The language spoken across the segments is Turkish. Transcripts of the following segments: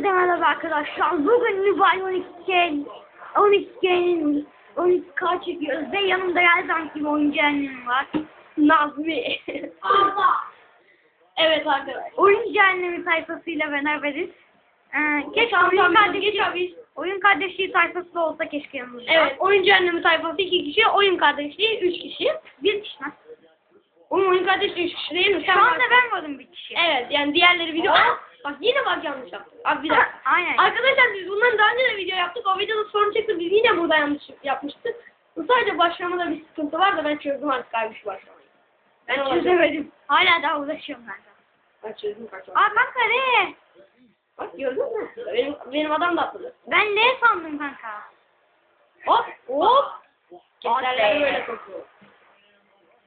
Hepinize merhaba arkadaşlar. Bugün Nubay 12 12 12K çekiyoruz ve yanımda her zamanki oyuncu annem var. Nazmi. Evet arkadaşlar. oyuncu annemin sayfasıyla beraberiz. Ee, keşke oyun kardeşi, geç abi. oyun kardeşliği sayfası da olsa keşke yanımızda. Evet, oyuncu annemi tayfası iki kişi, oyun kardeşliği üç kişi. Bir kişi? Oğlum oyun kardeşliği üç kişi değil mi? Şu anda ben varım bir kişi. Evet, yani diğerleri video... Aa, yaptık. Abi bir dakika. Aynen. Arkadaşlar biz bundan daha önce de video yaptık. O videoda sorun çıktı. Biz yine burada yanlış yapmıştık. Bu sadece başlamada bir sıkıntı var da ben çözdüm artık abi şu başlamayı. Ben olacağım. Çözemedim. Hala daha uğraşıyorum ben. de. Ben çözdüm kaç Aa kanka ne? Bak gördün mü? Benim, benim adam da atladı. Ben ne sandım kanka? Hop hop. Keserler böyle topu.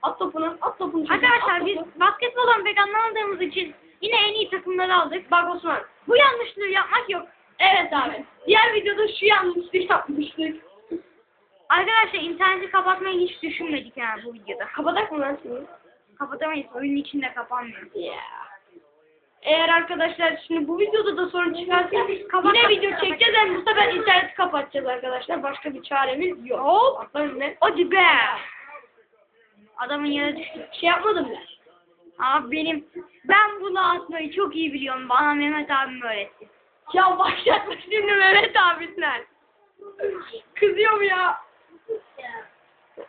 At topunu, at topunu. çocuğum, Arkadaşlar biz basketboldan pek anlamadığımız için yine en iyi takımları aldık. Bak Osman. Bu yanlışlığı yapmak yok. Evet abi. Diğer videoda şu yanlışlığı yapmıştık. Arkadaşlar interneti kapatmayı hiç düşünmedik yani bu videoda. Kapatak mı lan şimdi? Kapatamayız. Oyunun içinde kapanmıyor. Yeah. Eğer arkadaşlar şimdi bu videoda da sorun çıkarsa yine video çekeceğiz hem bu sefer interneti kapatacağız arkadaşlar. Başka bir çaremiz yok. Hop. Atla önüne. Hadi be. Adamın yere düştü. Şey yapmadım ben. Abi benim ben bunu atmayı çok iyi biliyorum. Bana Mehmet abim öğretti. Ya başlatma şimdi Mehmet abisinden. Kızıyorum ya.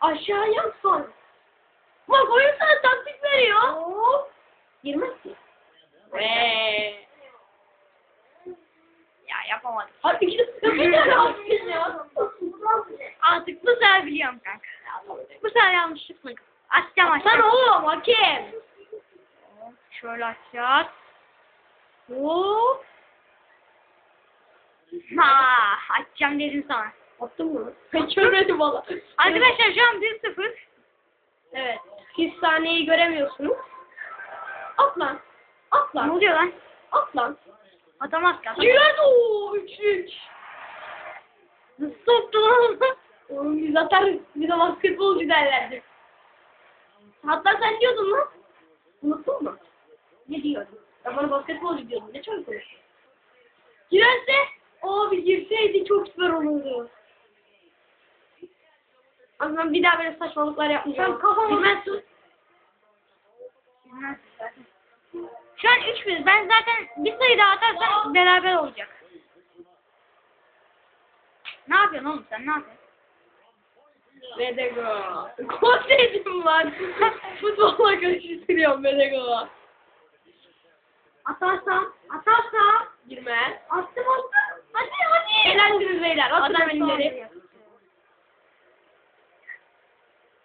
Aşağı yapsan. Bak oyun sana taktik veriyor. Hop. Girmez ki. Eee. Ya yapamadım. Hadi gidip bir tane attın ya. Artık bu sefer biliyorum kanka. Bu sefer yanlışlıkla. Açacağım Sen açacağım. oğlum hakem. Şöyle açacağız. Hop. Ha, açacağım dedim sana. Attın mı? Hiç görmedim valla. Arkadaşlar şu an 1-0. Evet. Siz sahneyi göremiyorsunuz. At lan. At Ne oluyor lan? At lan. Atamaz ki. Girer o üçlük. Nasıl soktu lan? Oğlum biz atarız. Bize basketbolcu derlerdi. Hatta sen diyordun lan. Unuttun mu? Ne diyordun? Ben bana basketbolcu diyordum. Ne çabuk konuşuyorsun. Girerse abi girseydi çok süper olurdu. Ben bir daha böyle saçmalıklar yapmayacağım. Sen kafamı- Bilmezsin. Şu an 3-1. Ben zaten bir sayı daha atarsan beraber olacak. Ne yapıyorsun oğlum sen? Ne yapıyorsun? Bedego. Konseydim var. Futbolla karıştırıyorum Bedego. Atarsam, atarsam. Girme. Attım attım. Hadi hadi. Eğlendiniz beyler. Atın elinleri.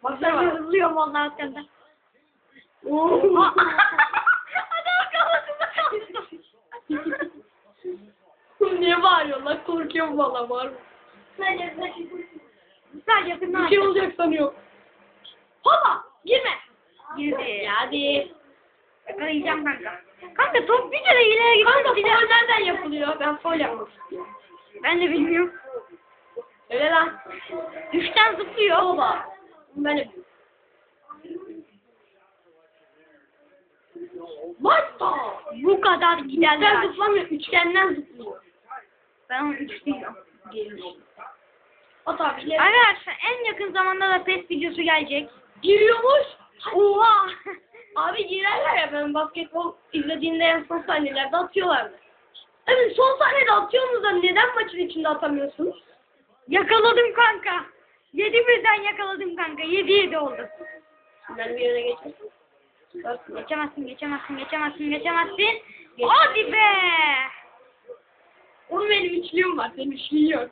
Baksana hızlıyorum onlar hakkında. Oo. Adam kafasında kaldı. Niye bağırıyorsun lan? Korkuyorum valla var mı? Sadece yakından Bir şey olacak sanıyorum. Hopa! Girme! girdi. Hadi. Yakalayacağım kanka. Kanka top bir kere ileri gitti. Kanka bir de- foul nereden yapılıyor? Ben foul yapmak istiyorum. Ben de bilmiyorum. Öyle lan. Üçten zıplıyor. Hopa. Ben de Başta. Bu kadar Üçten giderler. zıplamıyor. Üçgenden zıplıyor. Ben onu üç diyorum. Gelmiş. At abi. ileri. Arkadaşlar en yakın zamanda da PES videosu gelecek. Giriyormuş. Oha! Abi girerler ya ben basketbol izlediğimde en son sahnelerde atıyorlardı. Evet son sahnede atıyorsunuz da neden maçın içinde atamıyorsunuz? yakaladım kanka. Yedi birden yakaladım kanka. Yedi yedi oldu. Ben bir yere geçmesin. Geçemezsin, geçemezsin, geçemezsin, geçemezsin. Hadi be! Oğlum benim üçlüğüm var. Senin üçlüğün yok.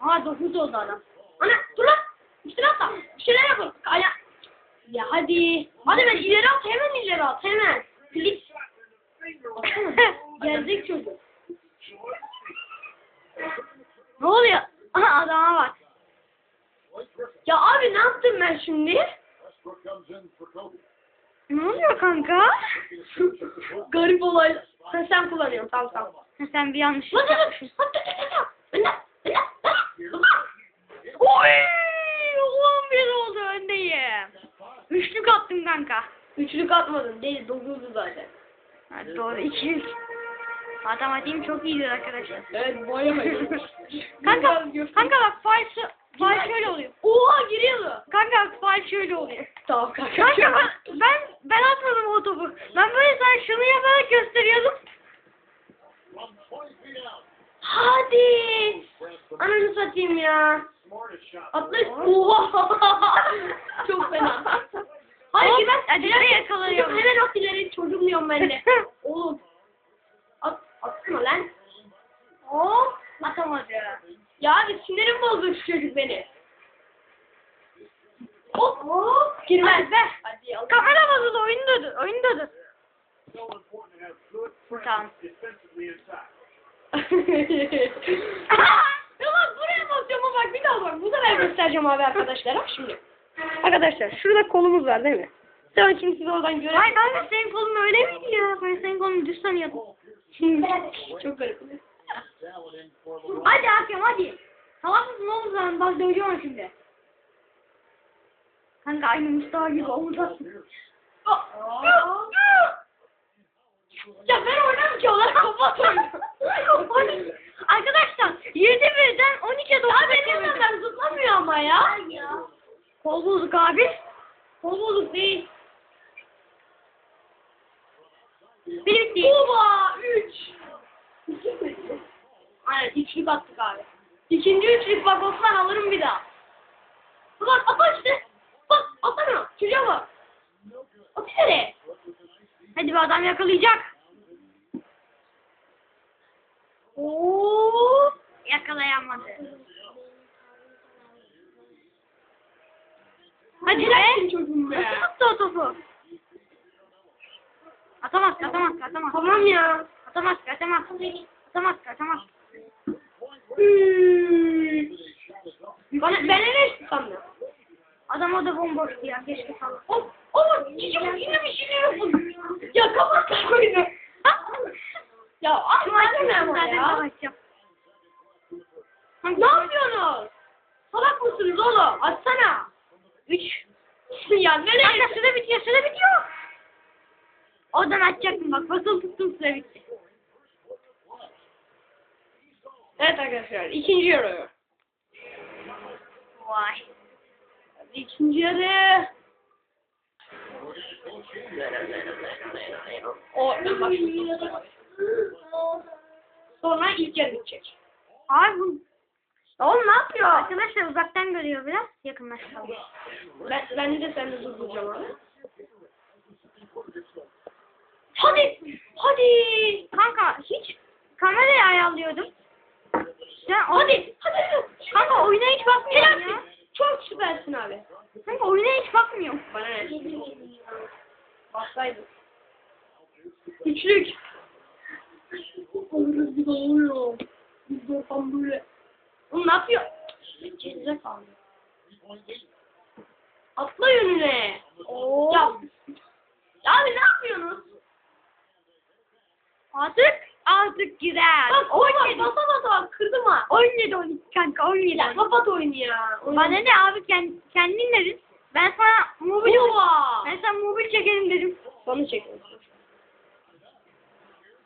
Aa dokuz oldu adam. Ana dur lan. Üstüne atla. Bir şeyler yapalım. Aya. Ya hadi. Hadi ben ileri at. Hemen ileri at. Hemen. Please. Gelecek çocuk. ne oluyor? Aha adama bak. Ya abi ne yaptım ben şimdi? Ne oluyor kanka? Garip olay. Sen sen kullanıyorsun. Tamam tamam. Sen bir yanlış yapmışsın. Oy! 11 oldu öndeyim. Attım kanka. Üçlük atmadın. Değil. Dokuzdu zaten. Hadi doğru 200. Matematiğim çok iyidir arkadaşlar. Evet boyamayın. kanka, kanka bak şu- fail şöyle oluyor. Oha giriyordu. Kanka fail şöyle oluyor. Tamam kanka. Kanka ben, ben, ben atmadım o topu. Ben böyle sen şunu yaparak gösteriyordum. Hadi. Ananı satayım ya. Atla. Oha. Çok fena. Hayır ki ben nereye yakalanıyorum? Hemen at ileri çocuğumluyorum ben de. Oğlum. At, atsana lan. Hop atamadı. Ya abi sinirim bozdu şu çocuk beni. Hop hop. Girmez. Be. Hadi al. Kamera bozuldu oyun durdu. Oyun durdu. Tamam. ya bak buraya basıyorum bak bir daha bak. Bu sefer göstereceğim abi arkadaşlara şimdi. Arkadaşlar şurada kolumuz var değil mi? Sen şimdi siz oradan Hayır görebilirsiniz. kanka senin kolun öyle miydi ya? Ben senin kolunu düz sanıyordum. Çok garip. Hadi hakem hadi. Tamam mısın oğlum sen? Bak döveceğim onu şimdi. Kanka aynı Mustafa gibi omuz atsın. ya ben oynamam ki onlar kapat oyunu. Arkadaşlar 7 birden 12'ye 9 Ya benim kadar zıplamıyor ama ya. Kol bozuk abi. Kol bozuk değil. Bir bitti. Oba 3. Aynen üçlük attık abi. İkinci üçlük bak Osman alırım bir daha. Bak at işte. Bak atamıyor. Çocuğa bak. At ileri. Hadi bir adam yakalayacak. Oo. Yakalayamadı. Hadi be. çocuğum be. Nasıl attı o topu? Atamaz, atamaz, atamaz. Tamam ya. Atamaz, atamaz. Atamaz, atamaz. Hmm. Bana, ben tutsam ya? Adam o da bomboştu ya, keşke falan. Hop. Ama çocuk yine bir şey yapın. Ya kapat oyunu. ya ben ben ama ya. Ne yapıyorsunuz? Salak mısınız oğlum? Açsana. Üç. ya nereye? Kanka süre bitiyor, süre bitiyor. Oradan açacaktım bak, basılı tuttum süre bitti. Evet arkadaşlar ikinci yarı. Vay. İkinci yarı. O. Sonra ilk yarı bitecek. Abi bu Oğlum ne yapıyor? arkadaşlar uzaktan görüyor biraz, yakınlaştıralım. Ben, ben de seni durduracağım abi. Hadi. Hadi. Kanka hiç kamerayı ayarlıyordum. Sen Hadi. Hadi. Kanka oyuna hiç bakmıyorum ya. Çok süpersin abi. Kanka oyuna hiç bakmıyorum. Bana ne? Baksaydım. Üçlük. Bir de oluyor. Biz de tam böyle. Oğlum ne yapıyor? Cezze kaldı. Atla yönüne. Oo. Ya. abi ne yapıyorsunuz? Artık artık girer. Bak o bak 17. basa basa kırdım ha. 17 12 kanka 17. Ya kapat oyunu ya. Bana ne abi kend, kendin dedin. Ben sana mobil Ova. ben sana mobil çekelim dedim. Bana çekin.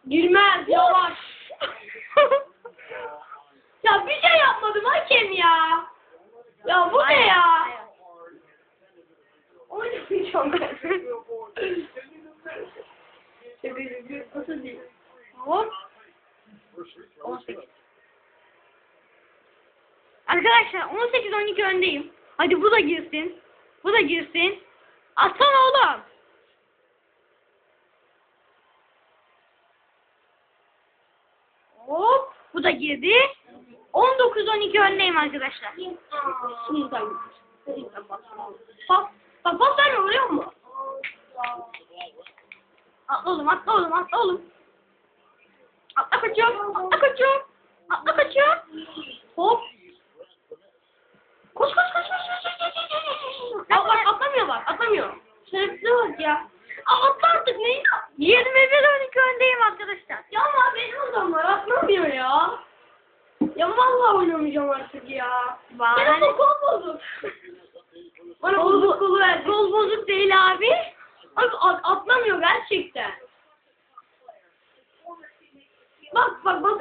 Girmez yavaş. ya bir şey yapmadım hakem ya. Ya bu ne ya? Oynayacağım ben. Nasıl değil? Hop. 18. Arkadaşlar 18 12 öndeyim. Hadi bu da girsin. Bu da girsin. Atsana oğlum. Hop. Bu da girdi. 19-12 öndeyim arkadaşlar. Şimdiden Bak, bak bak ben vuruyor mu? Atla oğlum, atla oğlum, atla oğlum. Atla kaçıyorum, atla kaçıyorum. Atla kaçıyorum. Hop. Koş koş koş koş koş koş koş koş. Bak bak atlamıyor bak, atlamıyor. Şerefsiz bak ya. Aa, atla artık neyi? 21-12 öndeyim arkadaşlar. Ya ama benim odam var, atlamıyor ya. Ya vallahi oynamayacağım artık ya. Bana Benim bu kol bozuk. Bana Kol, bozuk kolu ver. kol bozuk değil abi. Abi at- atlamıyor gerçekten. bak bak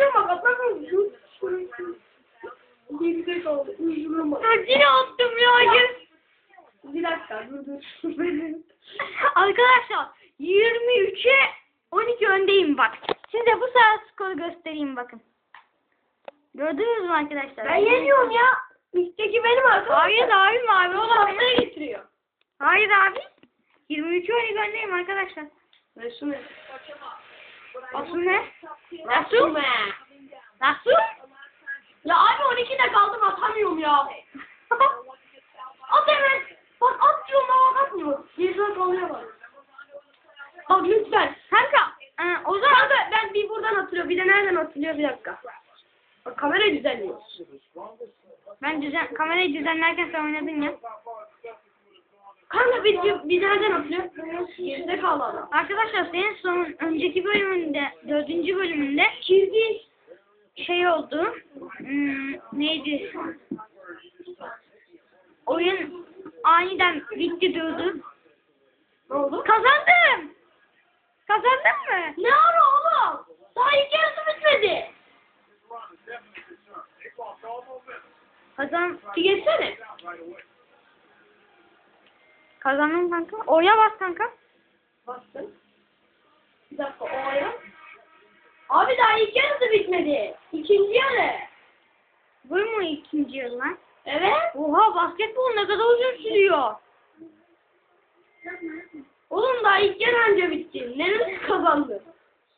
şu, şu. Ne güzel oldu. Bak. Ya yine attım ya. Bir dakika dur dur. Arkadaşlar 23'e 12 öndeyim bak. Size bu saat skoru göstereyim bakın. Gördünüz mü arkadaşlar? ben yeniyorum ya. İlkteki benim arkadaşım. Hayır abi mavi O olan haftaya getiriyor. Hayır abi. 23'e 12 öndeyim arkadaşlar. Resul ne? Asıl ne? Resul ne? Nasıl? Ya abi 12'de kaldım atamıyorum ya. at hemen. Bak at diyorum ama atmıyor. Geriden kalıyor bak. Bak lütfen. Kanka e, o zaman Kanka ben bir buradan atılıyor bir de nereden atılıyor bir dakika. Bak kamerayı düzenliyor. ben düzen, kamerayı düzenlerken sen oynadın ya. Kanka bir, bir nereden atılıyor? Geride kaldı adam. Arkadaşlar senin son önceki bölümünde, dördüncü bölümünde çizgi şey oldu. Hmm, neydi? Oyun aniden bitti durdu. Ne oldu? Kazandım. Kazandın mı? Ne ara oğlum? Daha ilk yarısı bitmedi. Kazan, Bir geçsene. kazandım kanka. Oya bas kanka. Bastım. Bir dakika o ayağı. Abi daha ilk yarısı bitmedi. İkinci yarı. Bu mu ikinci yıl lan? Evet. Oha basketbol ne kadar uzun sürüyor. Oğlum daha ilk yarı anca bitti. Neresi kazandı?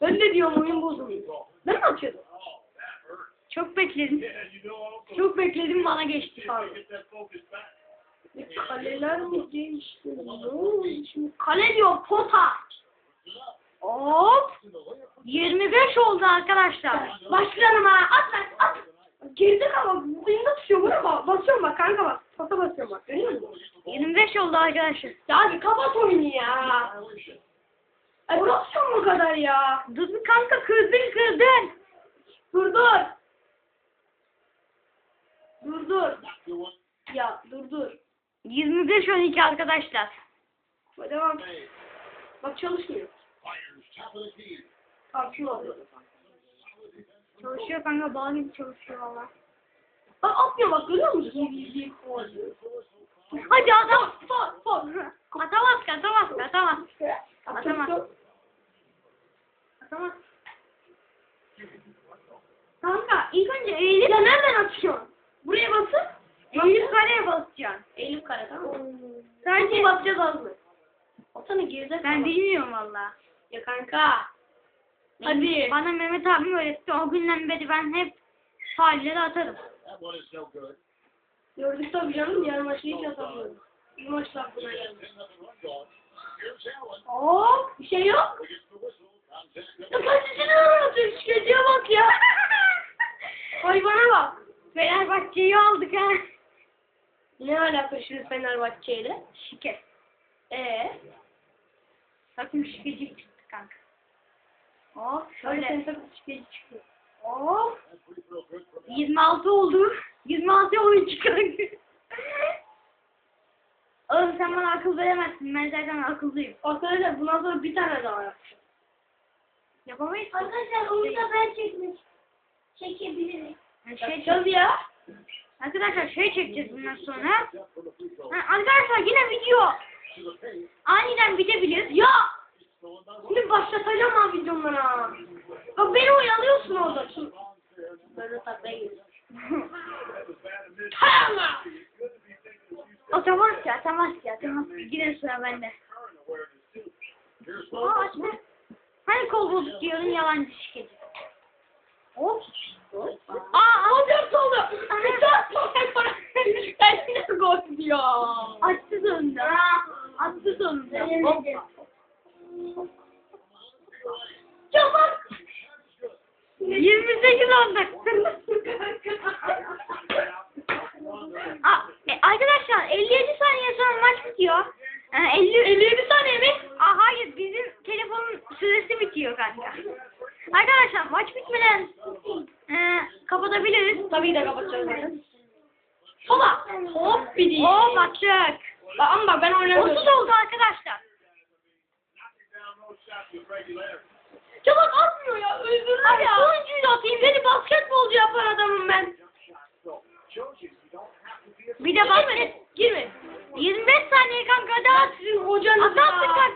Ben de diyorum oyun bozuluyor. Ben mi açıyordum? Çok bekledim. Çok bekledim bana geçti. E, Kaleler mi değişti? Şimdi? Kale diyor pota. Hop. 25 oldu arkadaşlar. Başlarım ha. At lan at. Geride kal bak. Bıyığında tutuyor bunu bak. Basıyorum bak kanka bak. Pota basıyorum bak. Görüyor musun? 25 oldu arkadaşlar. Ya hadi kapat oyunu ya. Ay burası yok mu kadar ya? Dur bir kanka kırdın kırdın. Dur dur. Dur dur. Ya dur dur. 25 12 arkadaşlar. Hadi devam. Bak çalışmıyor. Alıyorum. Çalışıyor kanka gibi çalışıyor valla. Bak atmıyor bak görüyor musun? Hadi adam. Sor sor. Atamaz ki atamaz ki atamaz. Atamaz. Atamaz. Kanka İlk önce eğilip ya nereden atıyorsun? Buraya basıp eğilip kareye basacaksın. Eğilip kare tamam mı? Sadece basacağız az mı? Atana geride ben bilmiyorum valla. Ya kanka. Hadi. Bana Mehmet abim öğretti. O günden beri ben hep failleri atarım. Gördük tabii canım diğer maçı hiç atamıyorum. Bir maçta aklına geldi. Hop bir şey yok. Ya kaçıncını atıyor şikayetçiye bak ya. Hayvana bak. Fenerbahçe'yi aldık ha. Ne alaka şimdi Fenerbahçe'yle? Şike. Ee, Takım şikecik çıktı kanka. Hop şöyle sen takım şikayetçi çıkıyor. Hop. 26 oldu. 26 oyun çıkardı. Oğlum sen bana akıl veremezsin. Ben zaten akıllıyım. Arkadaşlar bundan sonra bir tane daha yapacağım. Yapamayız. Arkadaşlar onu da ben çekmek çekebilirim. Şey ya. Arkadaşlar şey çekeceğiz bundan sonra. Ha, arkadaşlar yine video aniden bitebilir. Ya! Şimdi başlatacağım ha. Bak beni oyalıyorsun orada. Gidiyorum. Hay Allah! atamaz ki atamaz ki atamaz ki. Yine sıra bende. Aa açma. Hani kol bozuk diyorum yalancı şikeci. Hop. Aa, aa dört oldu. Bir saat sonra para. Ben yine diyor. Açtı sonunda. Attı sonunda. Hoppa. Ya bak. 28 olduk. Aa, e, arkadaşlar 57 saniye sonra maç bitiyor. Ee, 50, 57 saniye mi? Aa, hayır bizim telefonun süresi bitiyor kanka. Arkadaşlar maç bitmeden e, kapatabiliriz. Tabii de kapatacağız. Sola. Hop bir değil. Oo bakacak. Bak ama bak ben 30 oynamıyorum. oldu arkadaşlar. Ya bak atmıyor ya. Öldürür ya. sonuncuyu da yapayım? Beni basketbolcu yapan adamım ben. Bir de basket. Girme. 25 saniye kanka at. Sizin hocanız ya. kanka.